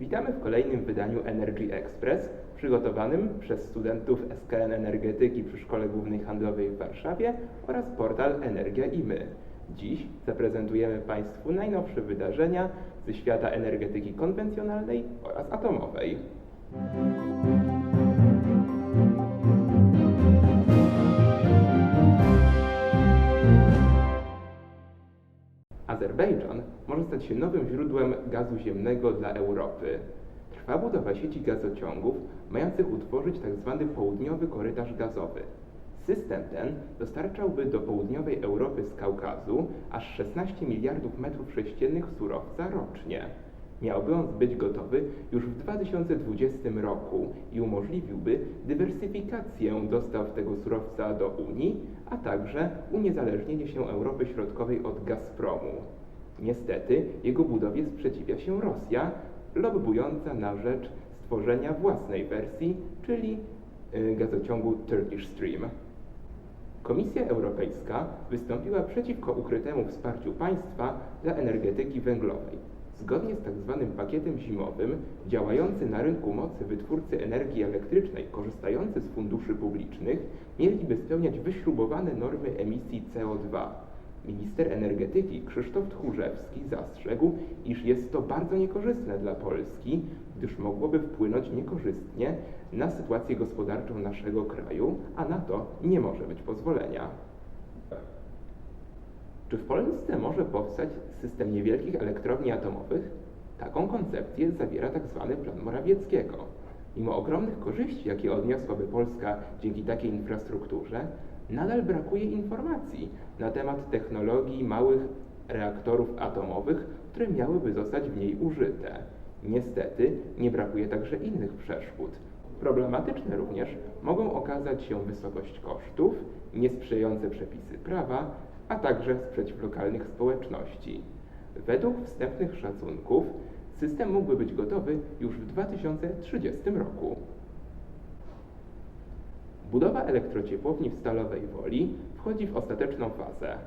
Witamy w kolejnym wydaniu Energy Express, przygotowanym przez studentów SKN Energetyki przy Szkole Głównej Handlowej w Warszawie oraz portal Energia i My. Dziś zaprezentujemy Państwu najnowsze wydarzenia ze świata energetyki konwencjonalnej oraz atomowej. Azerbejdżan może stać się nowym źródłem gazu ziemnego dla Europy. Trwa budowa sieci gazociągów mających utworzyć tzw. południowy korytarz gazowy. System ten dostarczałby do południowej Europy z Kaukazu aż 16 miliardów metrów sześciennych surowca rocznie. Miałby on być gotowy już w 2020 roku i umożliwiłby dywersyfikację dostaw tego surowca do Unii, a także uniezależnienie się Europy Środkowej od Gazpromu. Niestety jego budowie sprzeciwia się Rosja, lobbująca na rzecz stworzenia własnej wersji, czyli y, gazociągu Turkish Stream. Komisja Europejska wystąpiła przeciwko ukrytemu wsparciu państwa dla energetyki węglowej. Zgodnie z tzw. pakietem zimowym, działający na rynku mocy wytwórcy energii elektrycznej korzystający z funduszy publicznych mieliby spełniać wyśrubowane normy emisji CO2. Minister energetyki Krzysztof Tchórzewski zastrzegł, iż jest to bardzo niekorzystne dla Polski, gdyż mogłoby wpłynąć niekorzystnie na sytuację gospodarczą naszego kraju, a na to nie może być pozwolenia. Czy w Polsce może powstać system niewielkich elektrowni atomowych? Taką koncepcję zawiera tzw. plan Morawieckiego. Mimo ogromnych korzyści, jakie odniosłaby Polska dzięki takiej infrastrukturze, nadal brakuje informacji na temat technologii małych reaktorów atomowych, które miałyby zostać w niej użyte. Niestety nie brakuje także innych przeszkód. Problematyczne również mogą okazać się wysokość kosztów, niesprzyjające przepisy prawa, a także sprzeciw lokalnych społeczności. Według wstępnych szacunków system mógłby być gotowy już w 2030 roku. Budowa elektrociepłowni w Stalowej Woli wchodzi w ostateczną fazę.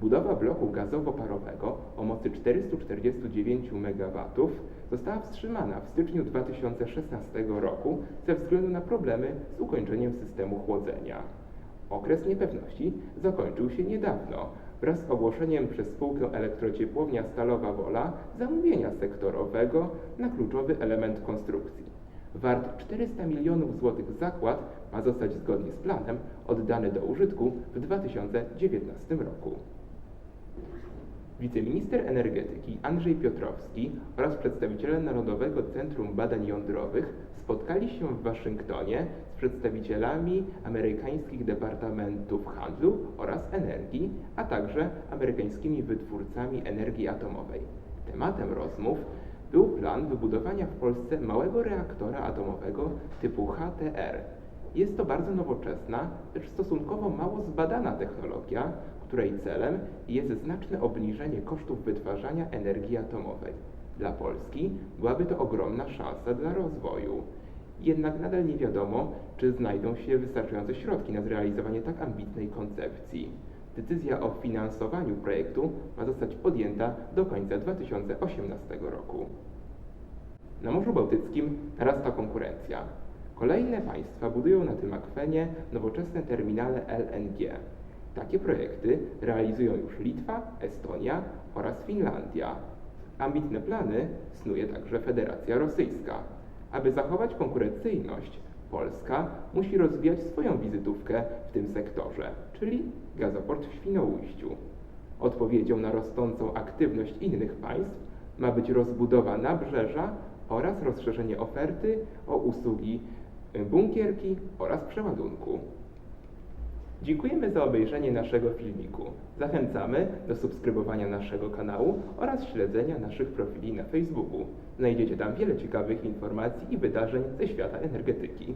Budowa bloku gazowo-parowego o mocy 449 MW została wstrzymana w styczniu 2016 roku ze względu na problemy z ukończeniem systemu chłodzenia. Okres niepewności zakończył się niedawno wraz z ogłoszeniem przez spółkę Elektrociepłownia Stalowa Wola zamówienia sektorowego na kluczowy element konstrukcji. Wart 400 milionów złotych zakład ma zostać zgodnie z planem oddany do użytku w 2019 roku. Wiceminister energetyki Andrzej Piotrowski oraz przedstawiciele Narodowego Centrum Badań Jądrowych spotkali się w Waszyngtonie przedstawicielami amerykańskich Departamentów Handlu oraz Energii, a także amerykańskimi wytwórcami energii atomowej. Tematem rozmów był plan wybudowania w Polsce małego reaktora atomowego typu HTR. Jest to bardzo nowoczesna, lecz stosunkowo mało zbadana technologia, której celem jest znaczne obniżenie kosztów wytwarzania energii atomowej. Dla Polski byłaby to ogromna szansa dla rozwoju. Jednak nadal nie wiadomo, czy znajdą się wystarczające środki na zrealizowanie tak ambitnej koncepcji. Decyzja o finansowaniu projektu ma zostać podjęta do końca 2018 roku. Na Morzu Bałtyckim narasta konkurencja. Kolejne państwa budują na tym akwenie nowoczesne terminale LNG. Takie projekty realizują już Litwa, Estonia oraz Finlandia. Ambitne plany snuje także Federacja Rosyjska. Aby zachować konkurencyjność, Polska musi rozwijać swoją wizytówkę w tym sektorze, czyli gazoport w Świnoujściu. Odpowiedzią na rosnącą aktywność innych państw ma być rozbudowa nabrzeża oraz rozszerzenie oferty o usługi bunkierki oraz przeładunku. Dziękujemy za obejrzenie naszego filmiku. Zachęcamy do subskrybowania naszego kanału oraz śledzenia naszych profili na Facebooku. Znajdziecie tam wiele ciekawych informacji i wydarzeń ze świata energetyki.